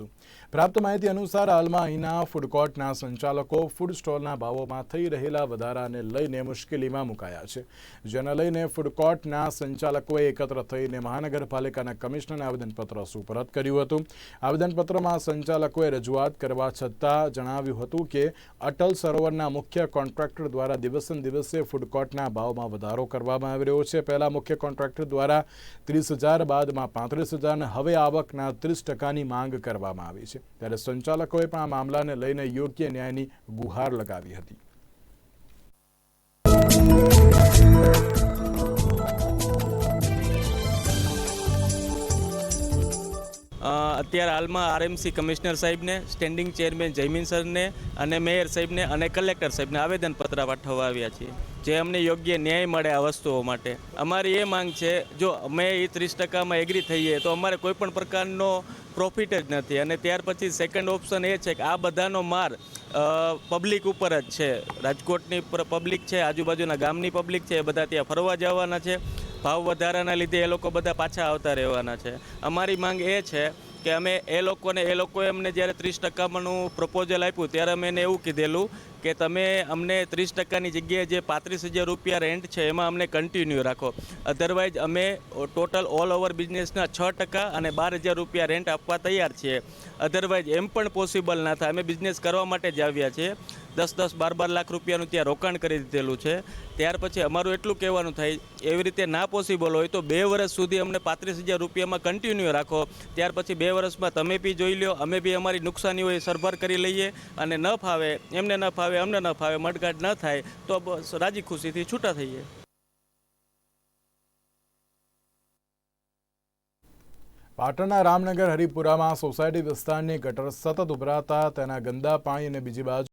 હતું. પ્રાપ્ત માહિતી અનુસાર હાલમાં અહીંના ફૂડ કોર્ટના સંચાલકો ફૂડ સ્ટોલના ભાવોમાં થઈ રહેલા વધારાને લઈને મુશ્કેલીમાં મુકાયા છે. જેને લઈને ફૂડ કોર્ટના સંચાલકોએ એકત્ર થઈને મહાનગરપાલિકાના કમિશનરને આવેદનપત્ર સુપરત કર્યું હતું. આવેદનપત્રમાં સંચાલકોએ રજૂઆત કરવા છતાં જણાવ્યું હતું કે અટલ સરોવરના મુખ્ય કોન્ટ્રાક્ટર દ્વારા દિવસે દિવસે ફૂડ કોર્ટના ભાવમાં વધારો કરવામાં આવી રહ્યો છે. પહેલા મુખ્ય કોન્ટ્રાક્ટર દ્વારા ત્રીસ હજાર, બાદમાં પાંત્રીસ હજાર હવે આવકના ત્રીસ ટકાની માંગ કરવામાં આવી છે. ત્યારે સંચાલકોએ પણ આ મામલાને લઈને યોગ્ય ન્યાયની ગુહાર લગાવી હતી. અત્યારે હાલમાં આરએમસી કમિશનર સાહેબને, સ્ટેન્ડિંગ ચેરમેન જયમીન સરને અને મેયર સાહેબને અને કલેક્ટર સાહેબને આવેદનપત્ર પાઠવવા આવ્યા છીએ, જે અમને યોગ્ય ન્યાય મળે આ વસ્તુઓ માટે. અમારી એ માંગ છે, જો અમે એ ત્રીસ ટકામાં એગ્રી થઈએ તો અમારે કોઈ પણ પ્રકારનો પ્રોફિટ જ નથી. અને ત્યાર પછી સેકન્ડ ઓપ્શન એ છે કે આ બધાનો માર પબ્લિક ઉપર જ છે. રાજકોટની પબ્લિક છે, આજુબાજુના ગામની પબ્લિક છે, એ બધા ત્યાં ફરવા જવાના છે. ભાવ વધારાના લીધે એ લોકો બધા પાછા આવતા રહેવાના છે. અમારી માંગ એ છે કે અમે એ લોકોને, એ લોકોએ અમને જ્યારે ત્રીસ ટકામાંનું પ્રપોઝલ આપ્યું, ત્યારે અમે એને એવું કીધેલું કે તમે અમને ત્રીસ ટકાની જગ્યાએ જે પાંત્રીસ હજાર રૂપિયા રેન્ટ છે, એમાં અમને કન્ટિન્યુ રાખો. અધરવાઇઝ અમે ટોટલ ઓલ ઓવર બિઝનેસના છ ટકા અને બાર હજાર રૂપિયા રેન્ટ આપવા તૈયાર છીએ. અધરવાઇઝ એમ પણ પોસિબલ ના થાય. અમે બિઝનેસ કરવા માટે જ આવ્યા છીએ. દસ દસ બાર બાર લાખ રૂપિયાનું ત્યાં રોકાણ કરી દીધેલું છે. ત્યાર પછી અમારું એટલું કહેવાનું થાય, એવી રીતે ના પોસિબલ હોય તો બે વર્ષ સુધી અમને પાંત્રીસ હજાર રૂપિયામાં કન્ટિન્યુ રાખો. ત્યાર પછી બે વર્ષમાં તમે બી જોઈ લો અમે બી અમારી નુકસાની હોય સરભર કરી લઈએ અને ન ફાવે, એમને ન ફાવે, અમને ન ફાવે મટગાટ ન થાય, તો રાજી ખુશીથી છૂટા થઈએ પાટણના રામનગર હરિપુરામાં સોસાયટી વિસ્તારની ગટર સતત ઉભરાતા તેના ગંદા પાણી અને બીજી બાજુ